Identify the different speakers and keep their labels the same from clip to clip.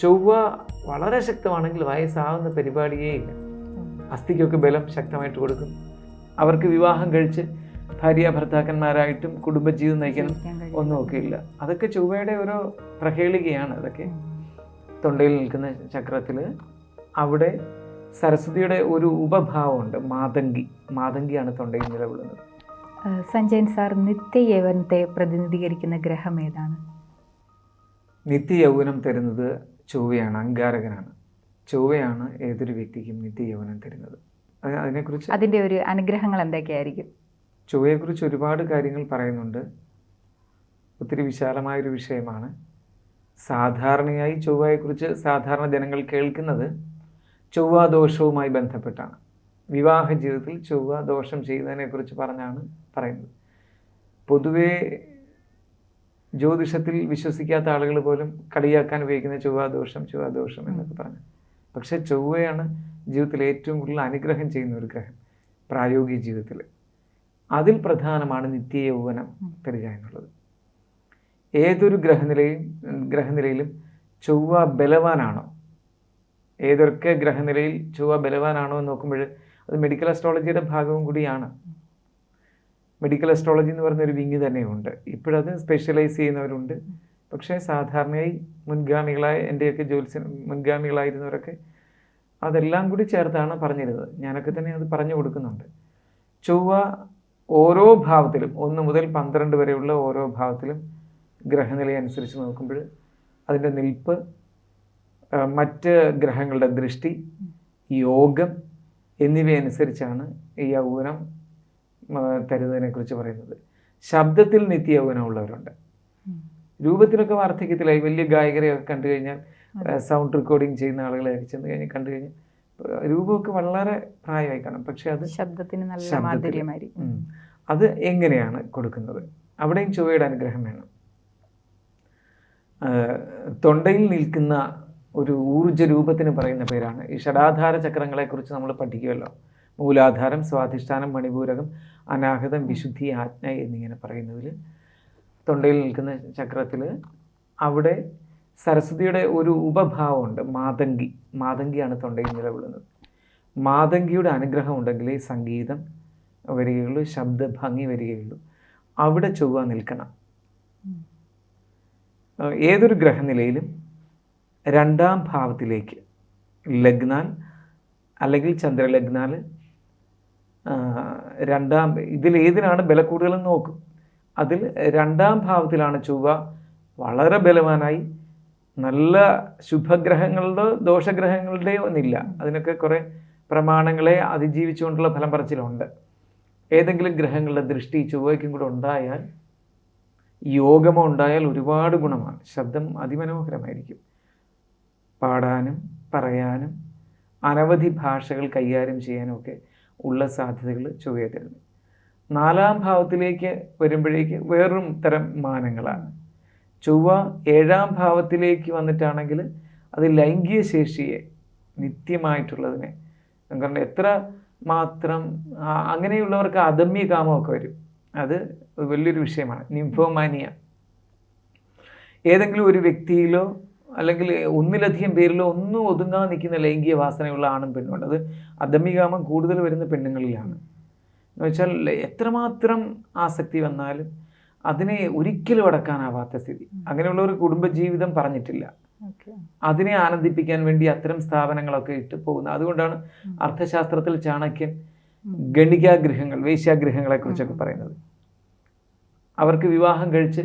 Speaker 1: ചൊവ്വ വളരെ ശക്തമാണെങ്കിൽ വയസ്സാവുന്ന പരിപാടിയേ ഇല്ല. അസ്ഥിക്കൊക്കെ ബലം ശക്തമായിട്ട് കൊടുക്കും. അവർക്ക് വിവാഹം കഴിച്ച് ഭാര്യ ഭർത്താക്കന്മാരായിട്ടും കുടുംബജീവിതം നയിക്കണം ഒന്നുമൊക്കെ ഇല്ല അതൊക്കെ ചൊവ്വയുടെ ഓരോ പ്രഹേളികയാണ് അതൊക്കെ. തൊണ്ടയിൽ നിൽക്കുന്ന ചക്രത്തിൽ അവിടെ സരസ്വതിയുടെ ഒരു ഉപഭാവമുണ്ട് മാതങ്കി. മാതങ്കിയാണ് തൊണ്ടയിൽ നിലകൊള്ളുന്നത്
Speaker 2: സഞ്ജയൻ സാർ നിത്യയവനത്തെ പ്രതിനിധീകരിക്കുന്ന ഗ്രഹം ഏതാണ്?
Speaker 1: നിത്യയൗവനം തരുന്നത് ചൊവ്വയാണ് അങ്കാരകനാണ് ചൊവ്വയാണ് ഏതൊരു വ്യക്തിക്കും നിത്യയൗവനം തരുന്നത്. അതിനെക്കുറിച്ച്
Speaker 2: അതിന്റെ ഒരു അനുഗ്രഹങ്ങൾ എന്തൊക്കെയായിരിക്കും?
Speaker 1: ചൊവ്വയെക്കുറിച്ച് ഒരുപാട് കാര്യങ്ങൾ പറയുന്നുണ്ട്. ഒത്തിരി വിശാലമായൊരു വിഷയമാണ്. സാധാരണയായി ചൊവ്വയെക്കുറിച്ച് സാധാരണ ജനങ്ങൾ കേൾക്കുന്നത് ചൊവ്വ ദോഷവുമായി ബന്ധപ്പെട്ടാണ്. വിവാഹ ജീവിതത്തിൽ ചൊവ്വ ദോഷം ചെയ്യുന്നതിനെക്കുറിച്ച് പറഞ്ഞാണ് പറയുന്നത്. പൊതുവേ ജ്യോതിഷത്തിൽ വിശ്വസിക്കാത്ത ആളുകൾ പോലും കളിയാക്കാൻ ഉപയോഗിക്കുന്ന ചൊവ്വാദോഷം ചൊവ്വാദോഷം ചൊവ്വ ദോഷം എന്നൊക്കെ പറഞ്ഞു. പക്ഷേ ചൊവ്വയാണ് ജീവിതത്തിൽ ഏറ്റവും കൂടുതൽ അനുഗ്രഹം ചെയ്യുന്ന ഒരു ഗ്രഹം പ്രായോഗിക ജീവിതത്തിൽ അതിൽ പ്രധാനമാണ് നിത്യ യൗവനം തരിക എന്നുള്ളത്. ഏതൊരു ഗ്രഹനിലയും ഗ്രഹനിലയിലും ചൊവ്വ ബലവാനാണോ? ഏതൊക്കെ ഗ്രഹനിലയിൽ ചൊവ്വ ബലവാനാണോ എന്ന് നോക്കുമ്പോൾ അത് മെഡിക്കൽ അസ്ട്രോളജിയുടെ ഭാഗവും കൂടിയാണ്. മെഡിക്കൽ അസ്ട്രോളജി എന്ന് പറയുന്ന ഒരു വിങ് തന്നെയുണ്ട്. ഇപ്പോഴത് സ്പെഷ്യലൈസ് ചെയ്യുന്നവരുണ്ട്. പക്ഷേ സാധാരണയായി മുൻഗാമികളായ എന്റെയൊക്കെ ജോലി മുൻഗാമികളായിരുന്നവരൊക്കെ അതെല്ലാം കൂടി ചേർത്താണ് പറഞ്ഞിരുന്നത്. ഞാനൊക്കെ തന്നെ അത് പറഞ്ഞു കൊടുക്കുന്നുണ്ട്. ചൊവ്വ ഓരോ ഭാവത്തിലും ഒന്ന് മുതൽ പന്ത്രണ്ട് വരെയുള്ള ഓരോ ഭാവത്തിലും ഗ്രഹനില അനുസരിച്ച് നോക്കുമ്പോൾ അതിന്റെ നിൽപ്പ് മറ്റ് ഗ്രഹങ്ങളുടെ ദൃഷ്ടി യോഗം എന്നിവയനുസരിച്ചാണ് ഈ യൗവനം ആ, തരുന്നതിനെക്കുറിച്ച് പറയുന്നത്. ശബ്ദത്തിൽ നിത്യയൗവനമുള്ളവരുണ്ട് രൂപത്തിനൊക്കെ രൂപത്തിലൊക്കെ വാർദ്ധക്യത്തിലായി വലിയ ഗായകരെയൊക്കെ കണ്ടു കഴിഞ്ഞാൽ സൗണ്ട് റെക്കോർഡിങ് ചെയ്യുന്ന ആളുകളെ ചെന്ന് കഴിഞ്ഞാൽ കണ്ടു കഴിഞ്ഞാൽ രൂപമൊക്കെ വളരെ പ്രായമായി കാണും. പക്ഷെ അത്
Speaker 2: ശബ്ദത്തിന് നല്ല
Speaker 1: മാധുര്യമായി
Speaker 2: മാധുര്യമായിരിക്കും.
Speaker 1: അത് എങ്ങനെയാണ് കൊടുക്കുന്നത്? അവിടെയും ചൊവ്വയുടെ അനുഗ്രഹം വേണം. തൊണ്ടയിൽ നിൽക്കുന്ന ഒരു ഊർജ രൂപത്തിന് പറയുന്ന പേരാണ്. ഈ ഷടാധാര ചക്രങ്ങളെക്കുറിച്ച് നമ്മൾ പഠിക്കുമല്ലോ. മൂലാധാരം സ്വാധിഷ്ഠാനം മണിപൂരകം അനാഹതം വിശുദ്ധി ആജ്ഞ എന്നിങ്ങനെ പറയുന്നതിൽ തൊണ്ടയിൽ നിൽക്കുന്ന ചക്രത്തിൽ അവിടെ സരസ്വതിയുടെ ഒരു ഉപഭാവമുണ്ട് മാതങ്കി. മാതങ്കിയാണ് തൊണ്ടയിൽ നിലകൊള്ളുന്നത് മാതങ്കിയുടെ അനുഗ്രഹം ഉണ്ടെങ്കിലേ സംഗീതം വരികയുള്ളൂ ശബ്ദഭംഗി വരികയുള്ളൂ. അവിടെ ചൊവ്വ നിൽക്കണം. ഏതൊരു ഗ്രഹനിലയിലും രണ്ടാം ഭാവത്തിലേക്ക് ലഗ്നാൽ അല്ലെങ്കിൽ ചന്ദ്രലഗ്നാൽ രണ്ടാം ഇതിൽ ഏതിനാണ് ബല കൂടുതലെന്ന് നോക്കും. അതിൽ രണ്ടാം ഭാവത്തിലാണ് ചൊവ്വ വളരെ ബലവാനായി. നല്ല ശുഭഗ്രഹങ്ങളുടെയോ ദോഷഗ്രഹങ്ങളുടെയോ ഒന്നില്ല. അതിനൊക്കെ കുറേ പ്രമാണങ്ങളെ അതിജീവിച്ചുകൊണ്ടുള്ള ഫലം പറച്ചിലുണ്ട്. ഏതെങ്കിലും ഗ്രഹങ്ങളുടെ ദൃഷ്ടി ചൊവ്വയ്ക്കും കൂടെ ഉണ്ടായാൽ യോഗമോ ഉണ്ടായാൽ ഒരുപാട് ഗുണമാണ്. ശബ്ദം അതിമനോഹരമായിരിക്കും. പാടാനും പറയാനും അനവധി ഭാഷകൾ കൈകാര്യം ചെയ്യാനും ഒക്കെ ഉള്ള സാധ്യതകൾ ചൊവ്വയെ നാലാം ഭാവത്തിലേക്ക് വരുമ്പോഴേക്ക് വേറൊരു തരം മാനങ്ങളാണ്. ചൊവ്വ ഏഴാം ഭാവത്തിലേക്ക് വന്നിട്ടാണെങ്കിൽ അത് ലൈംഗിക ശേഷിയെ നിത്യമായിട്ടുള്ളതിനെ കാരണം എത്ര മാത്രം അങ്ങനെയുള്ളവർക്ക് അദമ്യ കാമമൊക്കെ വരും. അത് വലിയൊരു വിഷയമാണ്. നിംഫോമാനിയ. ഏതെങ്കിലും ഒരു വ്യക്തിയിലോ അല്ലെങ്കിൽ ഒന്നിലധികം പേരിലോ ഒന്നും ഒതുങ്ങാതെ നിൽക്കുന്ന ലൈംഗിക വാസനയുള്ള ആണും പെണ്ണുണ്ട് അത് അധമികാമം കൂടുതൽ വരുന്ന പെണ്ണുങ്ങളിലാണ്. എന്ന് വെച്ചാൽ എത്രമാത്രം ആസക്തി വന്നാലും അതിനെ ഒരിക്കലും അടക്കാനാവാത്ത സ്ഥിതി. അങ്ങനെയുള്ള ഒരു കുടുംബജീവിതം പറഞ്ഞിട്ടില്ല. അതിനെ ആനന്ദിപ്പിക്കാൻ വേണ്ടി അത്തരം സ്ഥാപനങ്ങളൊക്കെ ഇട്ട് പോകുന്നത്. അതുകൊണ്ടാണ് അർത്ഥശാസ്ത്രത്തിൽ ചാണക്യൻ ഗണികാഗ്രഹങ്ങൾ വേശ്യാഗ്രഹങ്ങളെ കുറിച്ചൊക്കെ പറയുന്നത്. അവർക്ക് വിവാഹം കഴിച്ച്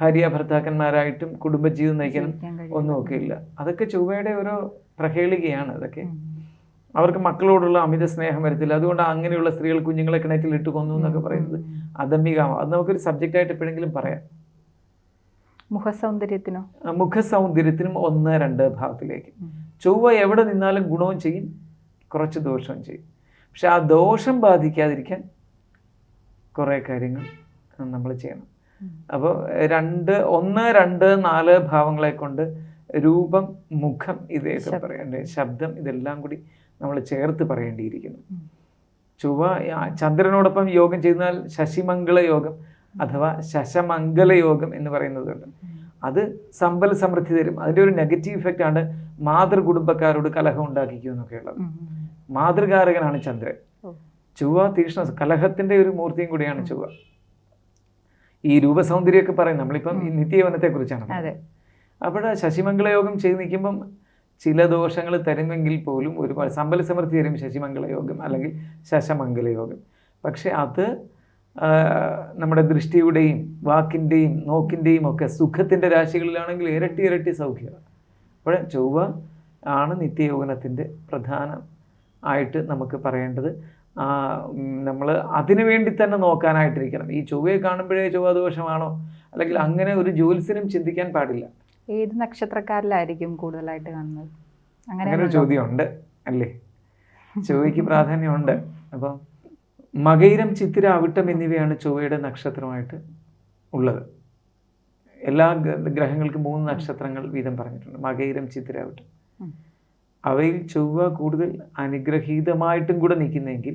Speaker 1: ഭാര്യ ഭർത്താക്കന്മാരായിട്ടും കുടുംബജീവിതം നയിക്കാനും ഒന്നും ഇല്ല അതൊക്കെ ചൊവ്വയുടെ ഒരു പ്രഹേളികയാണ് അതൊക്കെ. അവർക്ക് മക്കളോടുള്ള അമിത സ്നേഹം വരത്തില്ല. അതുകൊണ്ട് അങ്ങനെയുള്ള സ്ത്രീകൾ കുഞ്ഞുങ്ങളെ കിണറ്റിൽ ഇട്ട് കൊന്നു എന്നൊക്കെ പറയുന്നത് അദമ്മികാമം അത് നമുക്കൊരു സബ്ജക്റ്റായിട്ട് എപ്പോഴെങ്കിലും പറയാം.
Speaker 2: മുഖസൗന്ദര്യത്തിനോ?
Speaker 1: മുഖസൗന്ദര്യത്തിനും ഒന്ന് രണ്ട് ഭാഗത്തിലേക്ക്. ചൊവ്വ എവിടെ നിന്നാലും ഗുണവും ചെയ്യും. കുറച്ച് ദോഷവും ചെയ്യും. പക്ഷെ ആ ദോഷം ബാധിക്കാതിരിക്കാൻ കുറേ കാര്യങ്ങൾ നമ്മൾ ചെയ്യണം. അപ്പോൾ രണ്ട് ഒന്ന് രണ്ട് നാല് ഭാവങ്ങളെ കൊണ്ട് രൂപം മുഖം
Speaker 2: ഇതേക്കെ
Speaker 1: പറയേണ്ട ശബ്ദം ഇതെല്ലാം കൂടി നമ്മൾ ചേർത്ത് പറയേണ്ടിയിരിക്കുന്നു.
Speaker 2: ചുവ
Speaker 1: ചൊവ്വ ചന്ദ്രനോടൊപ്പം യോഗം ചെയ്താൽ ശശിമംഗള യോഗം അഥവാ ശശമംഗല യോഗം എന്ന് പറയുന്നതുണ്ട് അത് സമ്പൽ സമൃദ്ധി തരും. അതിന്റെ ഒരു നെഗറ്റീവ് ഇഫക്റ്റ് ആണ് മാതൃകുടുംബക്കാരോട് കലഹം ഉണ്ടാക്കിക്കുക എന്നൊക്കെയുള്ളത്. മാതൃകാരകനാണ് ചന്ദ്രൻ.
Speaker 2: ചുവ
Speaker 1: ചൊവ്വ തീക്ഷ്ണ കലഹത്തിന്റെ ഒരു മൂർത്തിയും കൂടിയാണ് ചൊവ്വ. ഈ രൂപസൗന്ദര്യമൊക്കെ പറയും നമ്മളിപ്പം ഈ നിത്യവനത്തെ കുറിച്ചാണ്
Speaker 2: അതെ.
Speaker 1: അപ്പോൾ ശശിമംഗള യോഗം ചെയ്ത് നിൽക്കുമ്പം ചില ദോഷങ്ങൾ തരുമെങ്കിൽ പോലും ഒരുപാട് സമ്പൽ സമൃദ്ധി തരും ശശിമംഗള യോഗം അല്ലെങ്കിൽ ശശമംഗളയോഗം. പക്ഷെ അത് നമ്മുടെ ദൃഷ്ടിയുടെയും വാക്കിന്റെയും നോക്കിന്റെയും ഒക്കെ സുഖത്തിന്റെ രാശികളിലാണെങ്കിൽ ഇരട്ടി ഇരട്ടി സൗഖ്യമാണ് അപ്പോൾ ചൊവ്വ ആണ് നിത്യയോഗനത്തിന്റെ പ്രധാന ആയിട്ട് നമുക്ക് പറയേണ്ടത്. നമ്മൾ അതിനു വേണ്ടി തന്നെ നോക്കാനായിട്ടിരിക്കണം. ഈ ചൊവ്വയെ കാണുമ്പോഴേ ചൊവ്വ ദോഷമാണോ? അല്ലെങ്കിൽ അങ്ങനെ ഒരു ജ്യോത്സ്യനും ചിന്തിക്കാൻ പാടില്ല.
Speaker 2: ഏത് നക്ഷത്രക്കാരിലായിരിക്കും കൂടുതലായിട്ട് കാണുന്നത്? അങ്ങനെ
Speaker 1: ഒരു ചോദ്യമുണ്ട് അല്ലേ? ചൊവ്വയ്ക്ക് പ്രാധാന്യമുണ്ട്. അപ്പം മകയിരം ചിത്തിര അവിട്ടം എന്നിവയാണ് ചൊവ്വയുടെ നക്ഷത്രമായിട്ട് ഉള്ളത്. എല്ലാ ഗ്രഹങ്ങൾക്കും മൂന്ന് നക്ഷത്രങ്ങൾ വീതം പറഞ്ഞിട്ടുണ്ട്. മകയിരം ചിത്തിര അവിട്ടം. അവയിൽ ചൊവ്വ കൂടുതൽ അനുഗ്രഹീതമായിട്ടും കൂടെ നിൽക്കുന്നെങ്കിൽ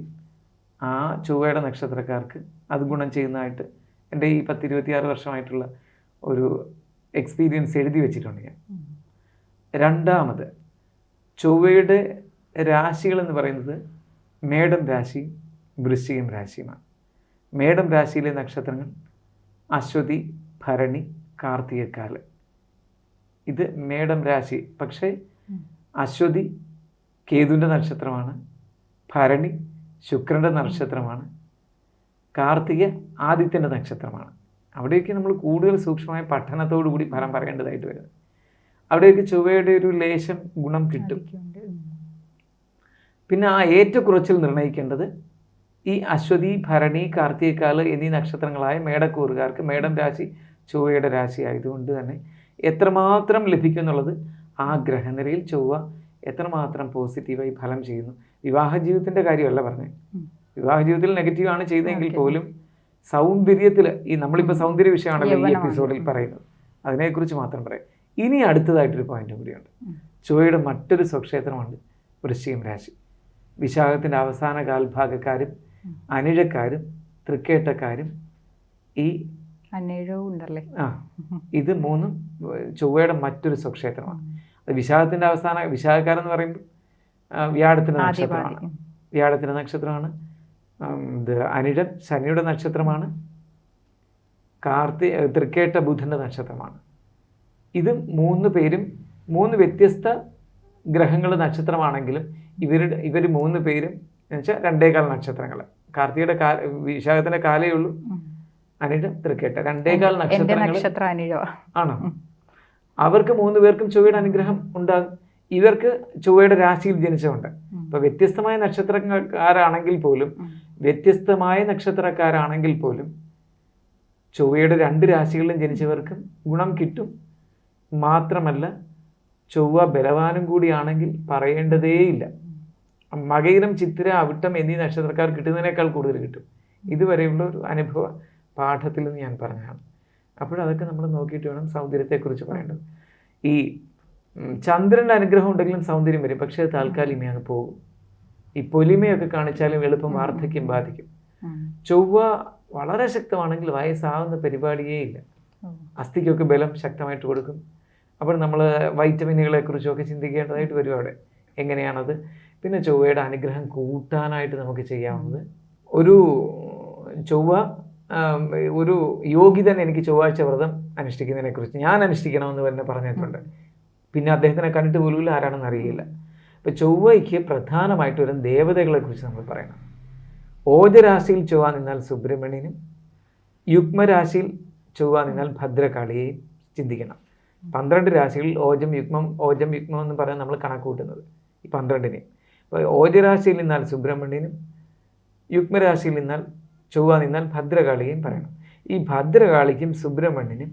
Speaker 1: ആ ചൊവ്വയുടെ നക്ഷത്രക്കാർക്ക് അത് ഗുണം ചെയ്യുന്നതായിട്ട് എന്റെ ഈ പത്തിരുപത്തിയാറ് വർഷമായിട്ടുള്ള ഒരു എക്സ്പീരിയൻസ് എഴുതി വെച്ചിട്ടുണ്ട് ഞാൻ. രണ്ടാമത് ചൊവ്വയുടെ രാശികൾ എന്ന് പറയുന്നത് മേടം രാശി വൃശ്ചികം രാശിയുമാണ് മേടം രാശിയിലെ നക്ഷത്രങ്ങൾ അശ്വതി ഭരണി കാർത്തികക്കാൽ ഇത് മേടം രാശി പക്ഷേ. അശ്വതി കേതുവിന്റെ നക്ഷത്രമാണ് ഭരണി ശുക്രന്റെ നക്ഷത്രമാണ് കാർത്തിക ആദിത്യന്റെ നക്ഷത്രമാണ്. അവിടെയൊക്കെ നമ്മൾ കൂടുതൽ സൂക്ഷ്മമായ പഠനത്തോടു കൂടി ഫലം പറയേണ്ടതായിട്ട് വരുന്നത് അവിടെയൊക്കെ ചൊവ്വയുടെ ഒരു ലേശം ഗുണം കിട്ടും. പിന്നെ ആ ഏറ്റക്കുറച്ചിൽ നിർണയിക്കേണ്ടത് ഈ അശ്വതി ഭരണി കാർത്തികക്കാൽ എന്നീ നക്ഷത്രങ്ങളായ മേടക്കൂറുകാർക്ക് മേടം രാശി ചൊവ്വയുടെ രാശി ആയതുകൊണ്ട് തന്നെ എത്രമാത്രം ലഭിക്കും എന്നുള്ളത് ആ ഗ്രഹനിരയിൽ ചൊവ്വ എത്രമാത്രം പോസിറ്റീവായി ഫലം ചെയ്യുന്നു. വിവാഹ ജീവിതത്തിന്റെ കാര്യമല്ല പറഞ്ഞത് വിവാഹ ജീവിതത്തിൽ നെഗറ്റീവ് ആണ് ചെയ്തതെങ്കിൽ പോലും സൗന്ദര്യത്തിൽ ഈ നമ്മളിപ്പോൾ സൗന്ദര്യ വിഷയമാണല്ലോ ഈ എപ്പിസോഡിൽ പറയുന്നത്. അതിനെക്കുറിച്ച് മാത്രം പറയാം. ഇനി അടുത്തതായിട്ടൊരു പോയിന്റ് കൂടിയുണ്ട്. ചൊവ്വയുടെ മറ്റൊരു സ്വക്ഷേത്രമാണ് വൃശ്ചികം രാശി. വിശാഖത്തിന്റെ അവസാന കാൽഭാഗക്കാരും. അനിഴക്കാരും തൃക്കേട്ടക്കാരും ഈ
Speaker 2: അനിഴവും ഉണ്ടല്ലേ?
Speaker 1: ആ ഇത് മൂന്നും ചൊവ്വയുടെ മറ്റൊരു സ്വക്ഷേത്രമാണ്. വിശാഖത്തിന്റെ അവസാന വിശാഖക്കാരെന്ന് പറയുമ്പോൾ ആ,
Speaker 2: വ്യാഴത്തിന്റെ
Speaker 1: നക്ഷത്രമാണ്. വ്യാഴത്തിന്റെ നക്ഷത്രമാണ്. ഇത് അനിഴൻ ശനിയുടെ നക്ഷത്രമാണ്. കാർത്തി തൃക്കേട്ട ബുധന്റെ നക്ഷത്രമാണ്. ഇത് മൂന്ന് പേരും മൂന്ന് വ്യത്യസ്ത ഗ്രഹങ്ങൾ നക്ഷത്രമാണെങ്കിലും ഇവരുടെ ഇവർ മൂന്ന് പേരും എന്നുവെച്ചാൽ രണ്ടേകാല നക്ഷത്രങ്ങൾ കാർത്തികയുടെ കാല വിശാഖത്തിന്റെ കാലേ ഉള്ളൂ. അനിഴ തൃക്കേട്ട
Speaker 2: രണ്ടേകാല
Speaker 1: നക്ഷത്രങ്ങൾ ആണോ? അവർക്ക് മൂന്ന് പേർക്കും ചൊവ്വയുടെ അനുഗ്രഹം ഉണ്ടാകും. ഇവർക്ക് ചൊവ്വയുടെ രാശിയിൽ ജനിച്ചതുണ്ട്
Speaker 2: അപ്പൊ
Speaker 1: ഇപ്പൊ വ്യത്യസ്തമായ നക്ഷത്രക്കാരാണെങ്കിൽ പോലും. വ്യത്യസ്തമായ നക്ഷത്രക്കാരാണെങ്കിൽ പോലും ചൊവ്വയുടെ രണ്ട് രാശികളിലും ജനിച്ചവർക്കും ഗുണം കിട്ടും. മാത്രമല്ല ചൊവ്വ ബലവാനും കൂടിയാണെങ്കിൽ പറയേണ്ടതേയില്ല. മകയിലും ചിത്തിര അവിട്ടം എന്നീ നക്ഷത്രക്കാർ കിട്ടുന്നതിനേക്കാൾ കൂടുതൽ കിട്ടും. ഇതുവരെയുള്ള ഒരു അനുഭവ പാഠത്തിൽ നിന്ന് ഞാൻ പറഞ്ഞതാണ്. അപ്പോഴതൊക്കെ നമ്മൾ നോക്കിയിട്ട് വേണം സൗന്ദര്യത്തെക്കുറിച്ച് പറയേണ്ടത്. ഈ ചന്ദ്രന്റെ അനുഗ്രഹം ഉണ്ടെങ്കിലും സൗന്ദര്യം വരും. പക്ഷേ അത് താൽക്കാലികമേ പോകും. ഈ പൊലിമയൊക്കെ കാണിച്ചാലും എളുപ്പം വാർദ്ധക്യം ബാധിക്കും. ചൊവ്വ വളരെ ശക്തമാണെങ്കിൽ വയസ്സാവുന്ന പരിപാടിയേ ഇല്ല. അസ്ഥിക്കൊക്കെ ബലം ശക്തമായിട്ട് കൊടുക്കും. അപ്പോൾ നമ്മൾ വൈറ്റമിനുകളെ കുറിച്ചൊക്കെ ചിന്തിക്കേണ്ടതായിട്ട് വരും അവിടെ. എങ്ങനെയാണത്? പിന്നെ ചൊവ്വയുടെ അനുഗ്രഹം കൂട്ടാനായിട്ട് നമുക്ക് ചെയ്യാവുന്നത്. ഒരു ചൊവ്വ ഒരു യോഗ്യതൻ എനിക്ക് ചൊവ്വാഴ്ച വ്രതം അനുഷ്ഠിക്കുന്നതിനെ കുറിച്ച് ഞാൻ അനുഷ്ഠിക്കണമെന്ന് തന്നെ പറഞ്ഞിട്ടുണ്ട്. പിന്നെ അദ്ദേഹത്തിനെ കണ്ടിട്ട് പോലും ആരാണെന്ന് അറിയില്ല. ഇപ്പം ചൊവ്വയ്ക്ക് പ്രധാനമായിട്ട് വരും ദേവതകളെ കുറിച്ച് നമ്മൾ പറയണം. ഓജരാശിയിൽ ചൊവ്വ നിന്നാൽ സുബ്രഹ്മണ്യനും യുഗ്മരാശിയിൽ ചൊവ്വ നിന്നാൽ ഭദ്രകാളിയെയും ചിന്തിക്കണം. പന്ത്രണ്ട് രാശികളിൽ ഓജം യുഗ്മം ഓജം യുഗ്മം എന്ന് പറയാൻ നമ്മൾ കണക്ക് കൂട്ടുന്നത് ഈ പന്ത്രണ്ടിനെയും. അപ്പോൾ ഓജരാശിയിൽ നിന്നാൽ സുബ്രഹ്മണ്യനും യുഗ്മരാശിയിൽ നിന്നാൽ ചൊവ്വ നിന്നാൽ ഭദ്രകാളിയും പറയണം. ഈ ഭദ്രകാളിക്കും സുബ്രഹ്മണ്യനും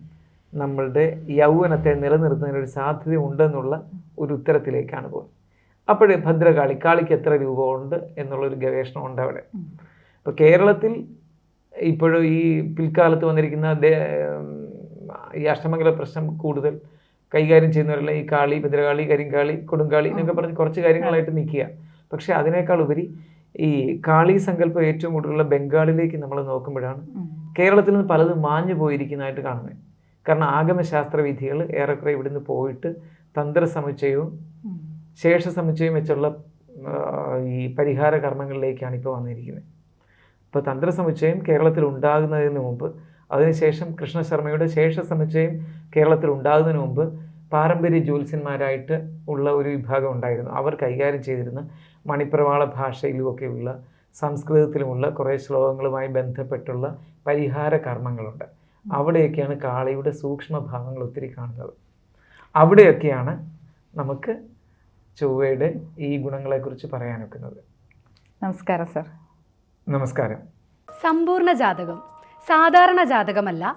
Speaker 1: നമ്മളുടെ യൗവനത്തെ നിലനിർത്തുന്നതിനൊരു സാധ്യത ഉണ്ടെന്നുള്ള ഒരു ഉത്തരത്തിലേക്കാണ് പോകുന്നത്. അപ്പോഴേ ഭദ്രകാളി കാളിക്ക് എത്ര രൂപ ഉണ്ട് എന്നുള്ളൊരു ഗവേഷണം ഉണ്ട് അവിടെ. ഇപ്പോൾ കേരളത്തിൽ ഇപ്പോഴും ഈ പിൽക്കാലത്ത് വന്നിരിക്കുന്ന ഈ അഷ്ടമംഗല പ്രശ്നം കൂടുതൽ കൈകാര്യം ചെയ്യുന്നവരല്ല ഈ കാളി ഭദ്രകാളി കരിങ്കാളി കൊടുങ്കാളി എന്നൊക്കെ പറഞ്ഞ് കുറച്ച് കാര്യങ്ങളായിട്ട് നിൽക്കുക. പക്ഷേ അതിനേക്കാൾ ഉപരി ഈ കാളി സങ്കല്പം ഏറ്റവും കൂടുതലുള്ള ബംഗാളിലേക്ക് നമ്മൾ നോക്കുമ്പോഴാണ് കേരളത്തിൽ നിന്ന് പലതും മാഞ്ഞു പോയിരിക്കുന്നതായിട്ട് കാണുന്നത്. കാരണം ആഗമശാസ്ത്ര വിധികൾ ഏറെക്കുറെ ഇവിടുന്ന് പോയിട്ട് തന്ത്രസമുച്ചയവും
Speaker 2: ശേഷ
Speaker 1: സമുച്ചയവും വെച്ചുള്ള ഈ പരിഹാര കർമ്മങ്ങളിലേക്കാണ് ഇപ്പോൾ വന്നിരിക്കുന്നത്. ഇപ്പോൾ തന്ത്രസമുച്ചയം കേരളത്തിൽ ഉണ്ടാകുന്നതിന് മുമ്പ് അതിനുശേഷം കൃഷ്ണശർമ്മയുടെ ശേഷ സമുച്ചയം കേരളത്തിൽ ഉണ്ടാകുന്നതിന് മുമ്പ് പാരമ്പര്യ ജ്യോത്സ്യന്മാരായിട്ട് ഉള്ള ഒരു വിഭാഗം ഉണ്ടായിരുന്നു. അവർ കൈകാര്യം ചെയ്തിരുന്ന മണിപ്രവാള ഭാഷയിലുമൊക്കെയുള്ള സംസ്കൃതത്തിലുമുള്ള കുറേ ശ്ലോകങ്ങളുമായി ബന്ധപ്പെട്ടുള്ള പരിഹാര കർമ്മങ്ങളുണ്ട്. അവിടെയൊക്കെയാണ് കാളിയുടെ സൂക്ഷ്മഭാവങ്ങൾ ഒത്തിരി കാണുന്നത്. അവിടെയൊക്കെയാണ് നമുക്ക് ചൊവ്വയുടെ ഈ ഗുണങ്ങളെക്കുറിച്ച് പറയാനൊക്കുന്നത്.
Speaker 2: നമസ്കാരം സർ.
Speaker 1: നമസ്കാരം.
Speaker 3: സമ്പൂർണ ജാതകം. സാധാരണ ജാതകമല്ല